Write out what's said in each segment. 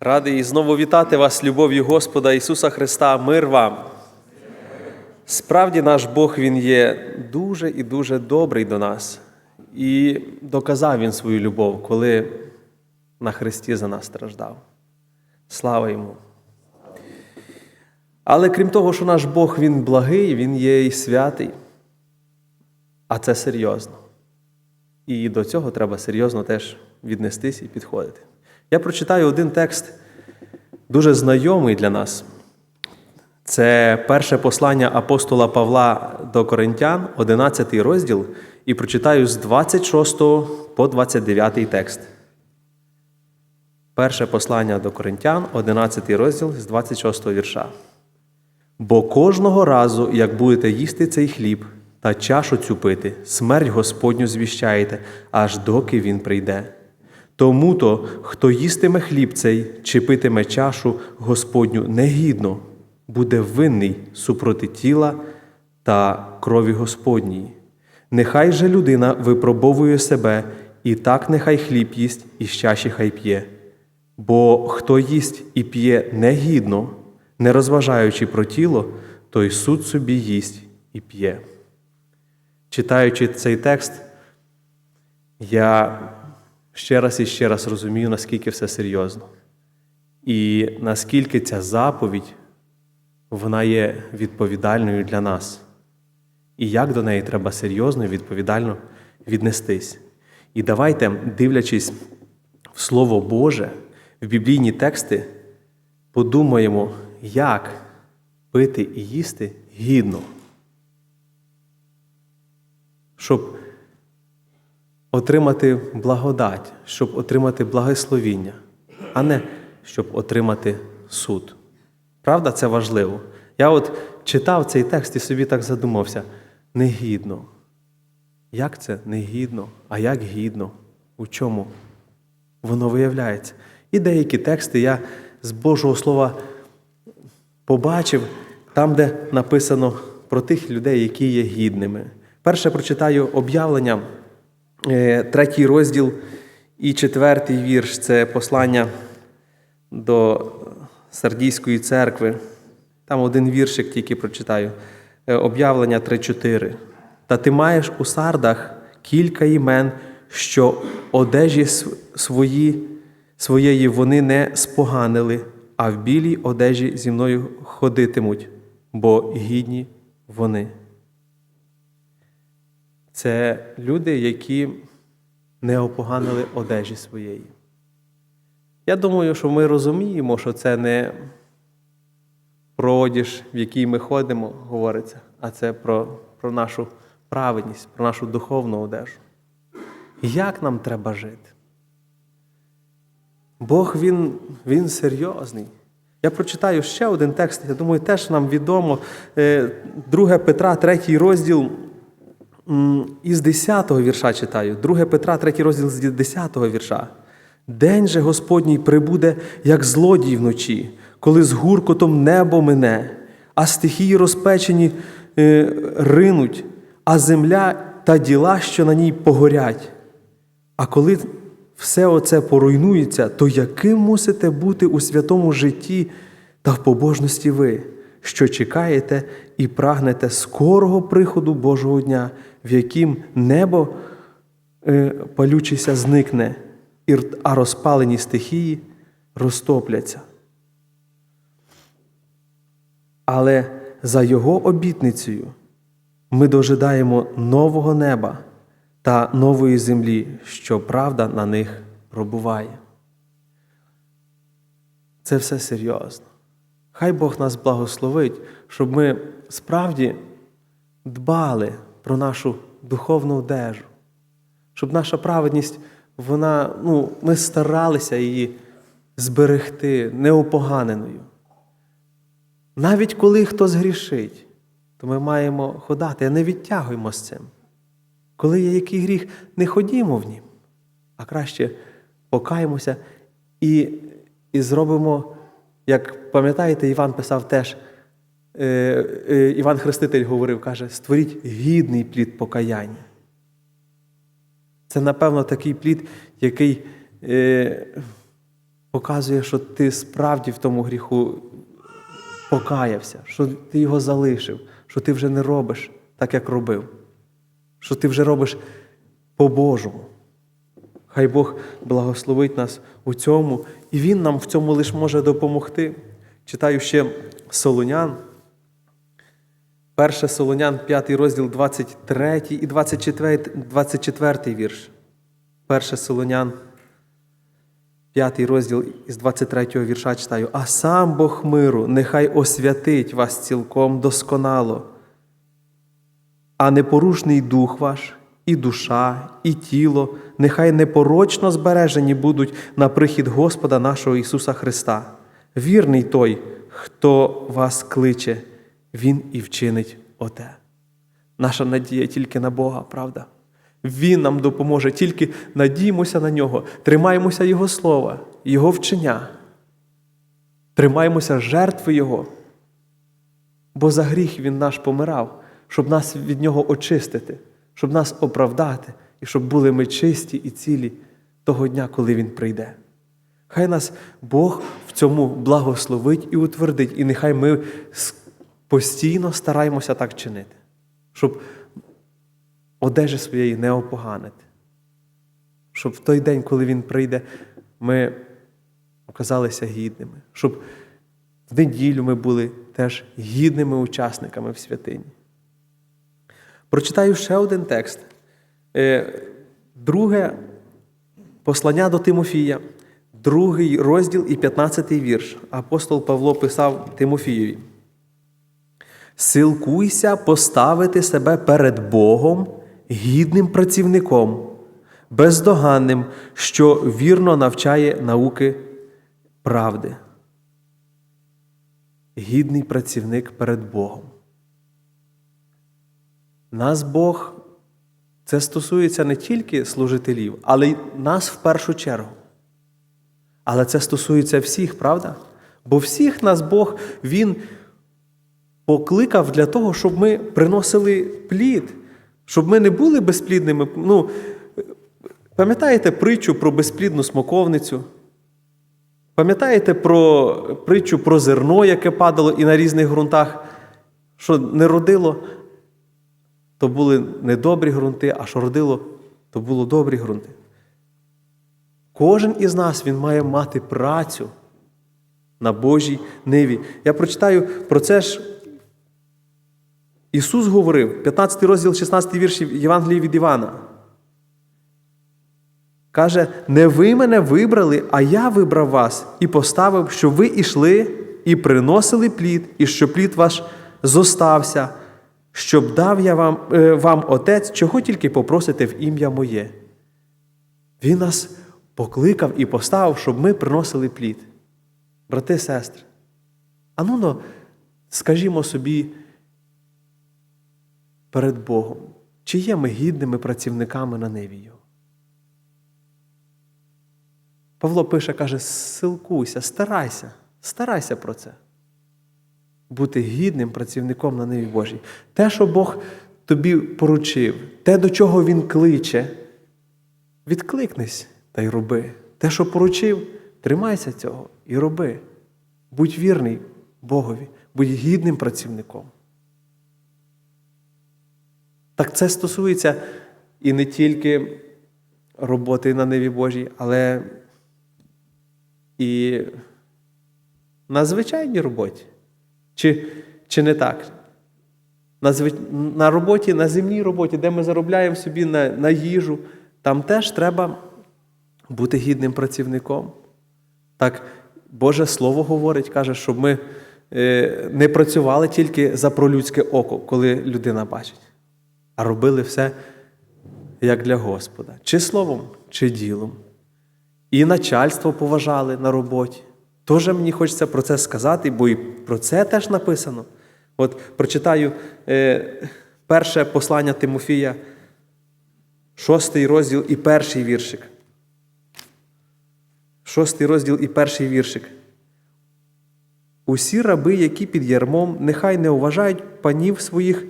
Радий знову вітати вас, любов'ю Господа Ісуса Христа, мир вам. Справді наш Бог Він є дуже і дуже добрий до нас. І доказав Він свою любов, коли на Христі за нас страждав. Слава йому! Але крім того, що наш Бог Він благий, Він є і святий. А це серйозно. І до цього треба серйозно теж віднестись і підходити. Я прочитаю один текст, дуже знайомий для нас. Це перше послання апостола Павла до Коринтян, 11 розділ, і прочитаю з 26 по 29 текст. Перше послання до Коринтян, 11 розділ з 26 вірша. Бо кожного разу, як будете їсти цей хліб та чашу цю пити, смерть Господню звіщаєте, аж доки він прийде. Тому то, хто їстиме хліб цей чи питиме чашу Господню негідно, буде винний супроти тіла та крові Господньої. Нехай же людина випробовує себе, і так нехай хліб їсть, і з чаші хай п'є. Бо хто їсть і п'є негідно, не розважаючи про тіло, той суд собі їсть і п'є. Читаючи цей текст, я ще раз і ще раз розумію, наскільки все серйозно. І наскільки ця заповідь вона є відповідальною для нас. І як до неї треба серйозно і відповідально віднестись. І давайте, дивлячись в Слово Боже, в біблійні тексти, подумаємо, як пити і їсти гідно, щоб отримати благодать, щоб отримати благословіння, а не щоб отримати суд. Правда, це важливо. Я от читав цей текст і собі так задумався: негідно. Як це негідно? А як гідно? У чому? Воно виявляється. І деякі тексти я з Божого Слова побачив там, де написано про тих людей, які є гідними. Перше прочитаю об'явлення, третій розділ і четвертий вірш це послання до Сардійської церкви. Там один віршик тільки прочитаю. Е, Об'явлення 3.4. Та ти маєш у сардах кілька імен, що одежі свої, своєї вони не споганили, а в білій одежі зі мною ходитимуть, бо гідні вони. Це люди, які не опоганили одежі своєї. Я думаю, що ми розуміємо, що це не про одіж, в якій ми ходимо, говориться, а це про, про нашу праведність, про нашу духовну одежу. Як нам треба жити? Бог він, він серйозний. Я прочитаю ще один текст, я думаю, теж нам відомо. 2 Петра, 3 розділ із 10-го вірша читаю. 2 Петра, 3 розділ з 10 вірша. День же Господній прибуде, як злодій вночі, коли з гуркотом небо мине, а стихії розпечені е, ринуть, а земля та діла, що на ній погорять. А коли все оце поруйнується, то яким мусите бути у святому житті та в побожності ви, що чекаєте і прагнете скорого приходу Божого дня, в яким небо е, палючися зникне, а розпалені стихії розтопляться. Але за його обітницею ми дожидаємо нового неба та нової землі, що правда на них пробуває. Це все серйозно. Хай Бог нас благословить, щоб ми справді дбали про нашу духовну одежу, щоб наша праведність, вона, ну, ми старалися її зберегти неопоганеною. Навіть коли хто згрішить, то ми маємо ходати, а не відтягуємо з цим. Коли є який гріх, не ходімо в нім, а краще покаємося і, і зробимо, як пам'ятаєте, Іван писав теж, е, е, Іван Хреститель говорив, каже, створіть гідний плід покаяння. Це, напевно, такий плід, який е, показує, що ти справді в тому гріху покаявся, що ти його залишив, що ти вже не робиш так, як робив, що ти вже робиш по-божому. Хай Бог благословить нас у цьому, і Він нам в цьому лише може допомогти. Читаю ще Солонян. Перше Солонян, 5 розділ, 23 і 24, 24 вірш. Перше Солонян, 5 розділ із 23 вірша читаю. А сам Бог миру нехай освятить вас цілком досконало, а непорушний дух ваш, і душа, і тіло, нехай непорочно збережені будуть на прихід Господа нашого Ісуса Христа. Вірний той, хто вас кличе, Він і вчинить оте. Наша надія тільки на Бога, правда? Він нам допоможе, тільки надіємося на нього, тримаємося Його слова, Його вчення, тримаємося жертви Його. Бо за гріх Він наш помирав, щоб нас від Нього очистити, щоб нас оправдати і щоб були ми чисті і цілі того дня, коли Він прийде. Хай нас Бог в цьому благословить і утвердить, і нехай ми постійно стараємося так чинити, щоб одежі своєї не опоганити. Щоб в той день, коли Він прийде, ми оказалися гідними, щоб в неділю ми були теж гідними учасниками в святині. Прочитаю ще один текст. Е, Друге послання до Тимофія, другий розділ і 15 вірш. Апостол Павло писав Тимофієві. Силкуйся поставити себе перед Богом гідним працівником, бездоганним, що вірно навчає науки правди. Гідний працівник перед Богом. Нас Бог, це стосується не тільки служителів, але й нас в першу чергу. Але це стосується всіх, правда? Бо всіх нас Бог, Він покликав для того, щоб ми приносили плід, щоб ми не були безплідними. Ну, пам'ятаєте притчу про безплідну смоковницю? Пам'ятаєте про притчу про зерно, яке падало і на різних ґрунтах, що не родило, то були недобрі ґрунти, а що родило, то було добрі ґрунти. Кожен із нас він має мати працю на Божій ниві. Я прочитаю про це ж. Ісус говорив, 15 розділ, 16 вірш Євангелії від Івана. Каже, не ви мене вибрали, а я вибрав вас і поставив, щоб ви ішли і приносили плід, і щоб плід ваш зостався, щоб дав я вам, е, вам Отець, чого тільки попросите в ім'я моє. Він нас покликав і поставив, щоб ми приносили плід. Брати, сестри, а ну, скажімо собі перед Богом, чи є ми гідними працівниками на Його? Павло пише, каже, силкуйся, старайся, старайся про це. Бути гідним працівником на ниві Божій. Те, що Бог тобі поручив, те, до чого Він кличе, відкликнись та й роби. Те, що поручив, тримайся цього і роби. Будь вірний Богові, будь гідним працівником. Так це стосується і не тільки роботи на ниві Божій, але і на звичайній роботі. Чи, чи не так? На, на роботі, на земній роботі, де ми заробляємо собі на, на їжу, там теж треба бути гідним працівником. Так, Боже Слово говорить, каже, щоб ми е, не працювали тільки за пролюдське око, коли людина бачить, а робили все як для Господа, чи словом, чи ділом. І начальство поважали на роботі. Тоже мені хочеться про це сказати, бо і про це теж написано. От прочитаю е, перше послання Тимофія, шостий розділ і перший віршик. Шостий розділ і перший віршик. Усі раби, які під ярмом, нехай не уважають панів своїх,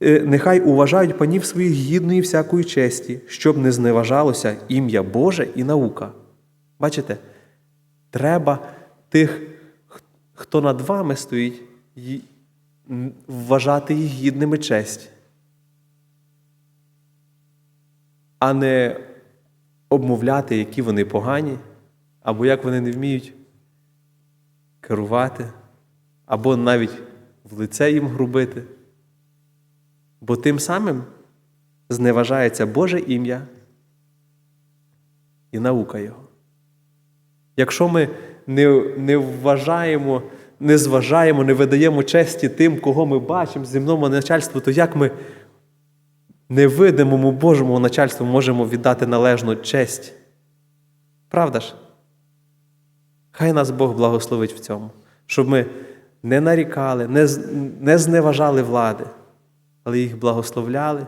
е, нехай уважають панів своїх гідної всякої честі, щоб не зневажалося ім'я Боже і наука. Бачите? Треба тих, хто над вами стоїть, вважати їх гідними честі, а не обмовляти, які вони погані, або як вони не вміють керувати, або навіть в лице їм грубити. Бо тим самим зневажається Боже ім'я і наука Його. Якщо ми не, не вважаємо, не зважаємо, не видаємо честі тим, кого ми бачимо, земному начальству, то як ми невидимому Божому начальству можемо віддати належну честь? Правда ж? Хай нас Бог благословить в цьому, щоб ми не нарікали, не, не зневажали влади, але їх благословляли,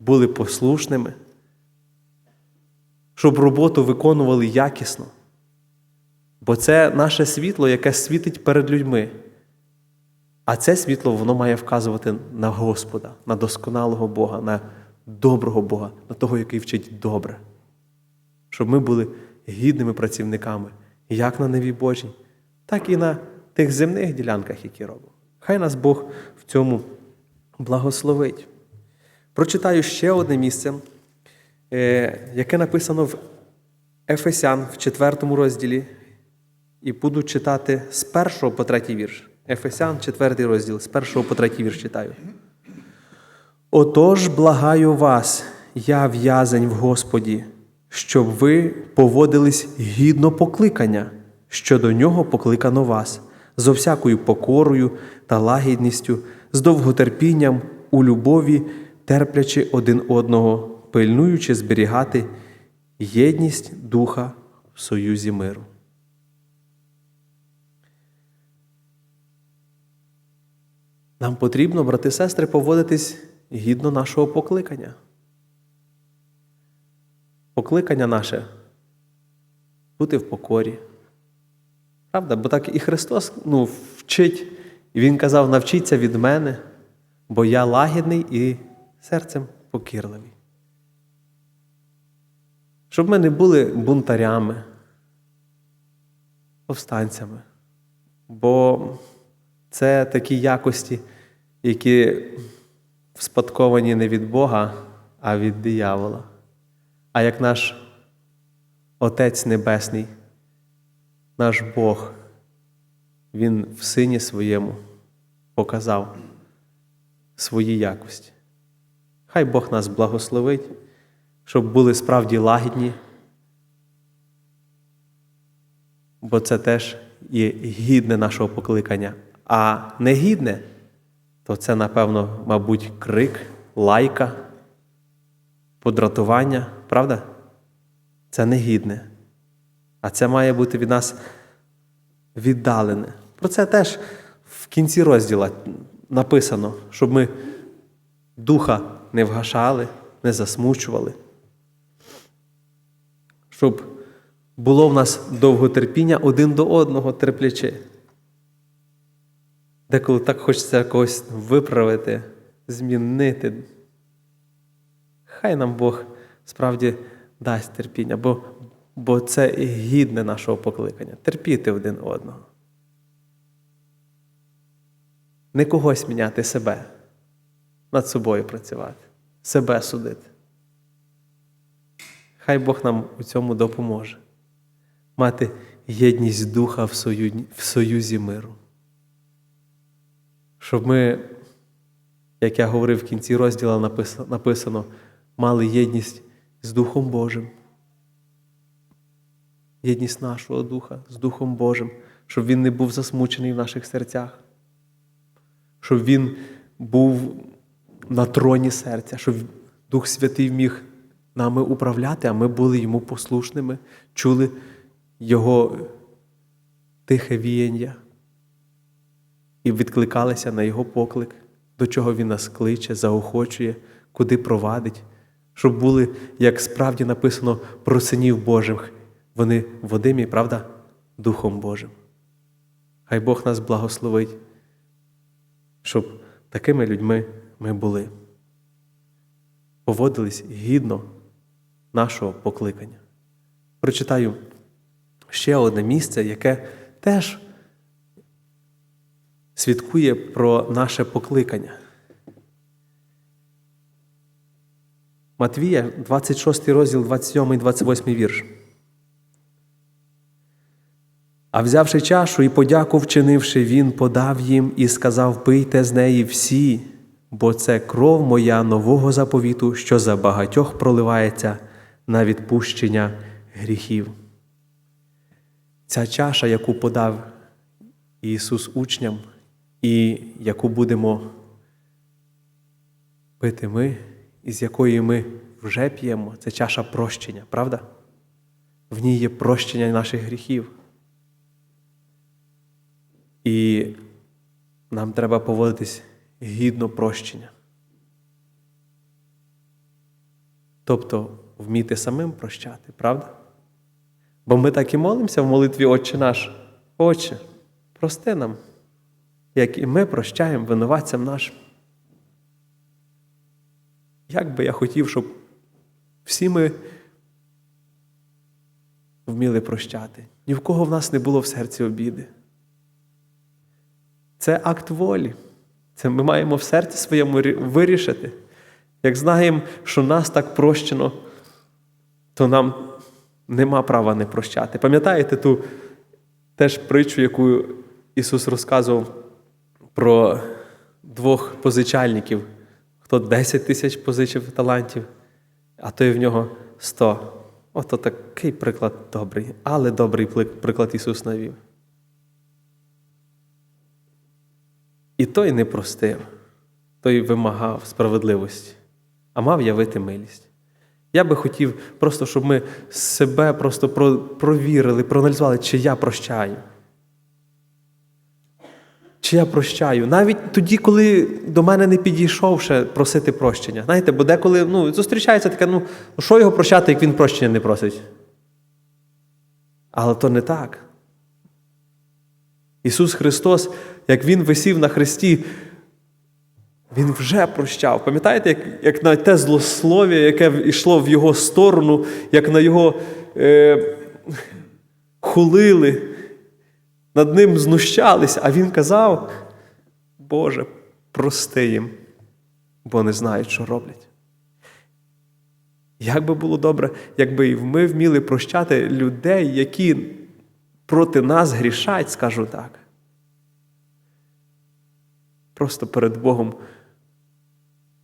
були послушними, щоб роботу виконували якісно. Бо це наше світло, яке світить перед людьми. А це світло воно має вказувати на Господа, на досконалого Бога, на доброго Бога, на того, який вчить добре. Щоб ми були гідними працівниками як на небі Божій, так і на тих земних ділянках, які робимо. Хай нас Бог в цьому благословить. Прочитаю ще одне місце, е, яке написано в Ефесян в 4 розділі, і буду читати з 1 по 3 вірш. Ефесян, 4 розділ, з 1 по 3 вірш читаю. Отож, благаю вас, я в'язень в Господі, щоб ви поводились гідно покликання, що до нього покликано вас, з всякою покорою та лагідністю, з довготерпінням у любові, терплячи один одного, пильнуючи зберігати єдність духа в союзі миру. Нам потрібно, брати і сестри, поводитись гідно нашого покликання. Покликання наше бути в покорі. Правда? Бо так і Христос ну, вчить, і Він казав: навчіться від мене, бо я лагідний і серцем покірливий. Щоб ми не були бунтарями, повстанцями. Бо це такі якості, які спадковані не від Бога, а від диявола. А як наш Отець Небесний, наш Бог, Він в Сині своєму показав свої якості. Хай Бог нас благословить, щоб були справді лагідні, бо це теж є гідне нашого покликання. А негідне, то це, напевно, мабуть, крик, лайка, подратування, правда? Це негідне. А це має бути від нас віддалене. Про це теж в кінці розділа написано, щоб ми духа не вгашали, не засмучували, щоб було в нас довготерпіння один до одного терплячи. Деколи так хочеться когось виправити, змінити. Хай нам Бог справді дасть терпіння, бо, бо це і гідне нашого покликання терпіти один одного. Не когось міняти себе, над собою працювати, себе судити. Хай Бог нам у цьому допоможе мати єдність духа в союзі, миру. Щоб ми, як я говорив в кінці розділу, написано, мали єдність з Духом Божим. Єдність нашого Духа з Духом Божим, щоб Він не був засмучений в наших серцях, щоб Він був на троні серця, щоб Дух Святий міг нами управляти, а ми були йому послушними, чули Його тихе віяння і відкликалися на Його поклик, до чого Він нас кличе, заохочує, куди провадить, щоб були, як справді написано, про синів Божих. Вони Водимі, правда, Духом Божим. Хай Бог нас благословить, щоб такими людьми ми були. Поводились гідно нашого покликання. Прочитаю ще одне місце, яке теж свідкує про наше покликання. Матвія, 26 розділ, 27 і 28 вірш. А взявши чашу і подяку вчинивши, він подав їм і сказав: Пийте з неї всі, бо це кров моя нового заповіту, що за багатьох проливається на відпущення гріхів. Ця чаша, яку подав Ісус учням, і яку будемо пити ми, і з якої ми вже п'ємо, це чаша прощення, правда? В ній є прощення наших гріхів. І нам треба поводитись гідно прощення. Тобто вміти самим прощати, правда? Бо ми так і молимося в молитві Отче наш. Отче, прости нам, як і ми прощаємо винуватцям нашим. Як би я хотів, щоб всі ми вміли прощати. Ні в кого в нас не було в серці обіди. Це акт волі. Це ми маємо в серці своєму рі- вирішити. Як знаємо, що нас так прощено, то нам нема права не прощати. Пам'ятаєте ту теж притчу, яку Ісус розказував про двох позичальників, хто 10 тисяч позичив талантів, а той в нього 100. Ото такий приклад добрий, але добрий приклад Ісус навів. І той не простив, той вимагав справедливості, а мав явити милість. Я би хотів просто, щоб ми себе просто провірили, проаналізували, чи я прощаю. Чи я прощаю? Навіть тоді, коли до мене не підійшов ще просити прощення. Знаєте, бо деколи ну, зустрічається таке, ну, що його прощати, як він прощення не просить? Але то не так. Ісус Христос, як Він висів на хресті, Він вже прощав. Пам'ятаєте, як, як на те злослов'я, яке йшло в Його сторону, як на Його е, хулили, над ним знущалися, а Він казав, Боже, прости їм, бо не знають, що роблять. Як би було добре, якби ми вміли прощати людей, які проти нас грішать, скажу так. Просто перед Богом,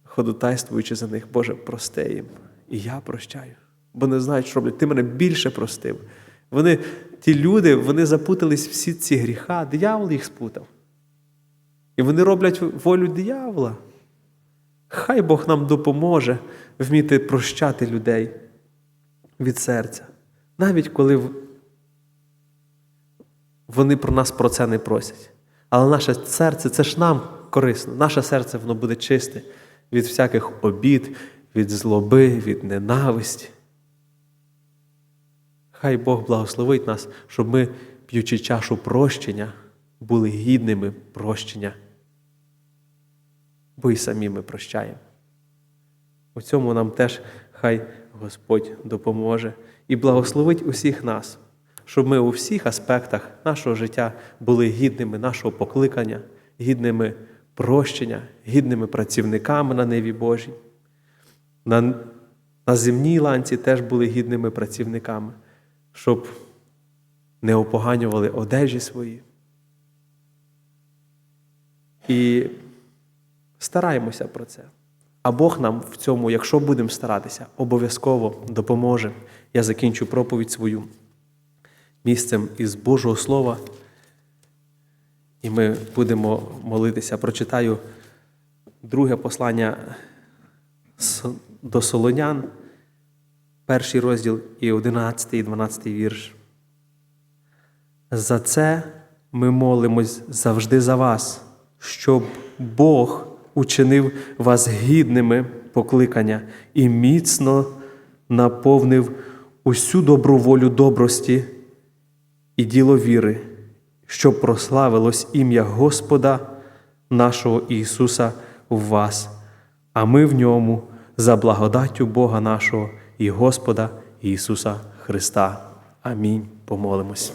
ходотайствуючи за них, Боже, прости їм. І я прощаю, бо не знають, що роблять. Ти мене більше простив. Вони, ті люди, вони запутались всі ці гріха, диявол їх спутав. І вони роблять волю диявола. Хай Бог нам допоможе вміти прощати людей від серця, навіть коли вони про нас про це не просять. Але наше серце це ж нам корисно. Наше серце воно буде чисте від всяких обід, від злоби, від ненависті. Хай Бог благословить нас, щоб ми, п'ючи чашу прощення, були гідними прощення. Бо і самі ми прощаємо. У цьому нам теж хай Господь допоможе і благословить усіх нас, щоб ми у всіх аспектах нашого життя були гідними нашого покликання, гідними прощення, гідними працівниками на ниві Божій. На, на земній ланці теж були гідними працівниками, щоб не опоганювали одежі свої. І стараємося про це. А Бог нам в цьому, якщо будемо старатися, обов'язково допоможе. Я закінчу проповідь свою місцем із Божого Слова. І ми будемо молитися. Прочитаю друге послання до Солонян, перший розділ і 11 і 12 вірш. За це ми молимось завжди за вас, щоб Бог учинив вас гідними покликання і міцно наповнив усю добру волю добрості і діло віри, щоб прославилось ім'я Господа нашого Ісуса в вас, а ми в ньому за благодаттю Бога нашого і Господа Ісуса Христа. Амінь. помолимось.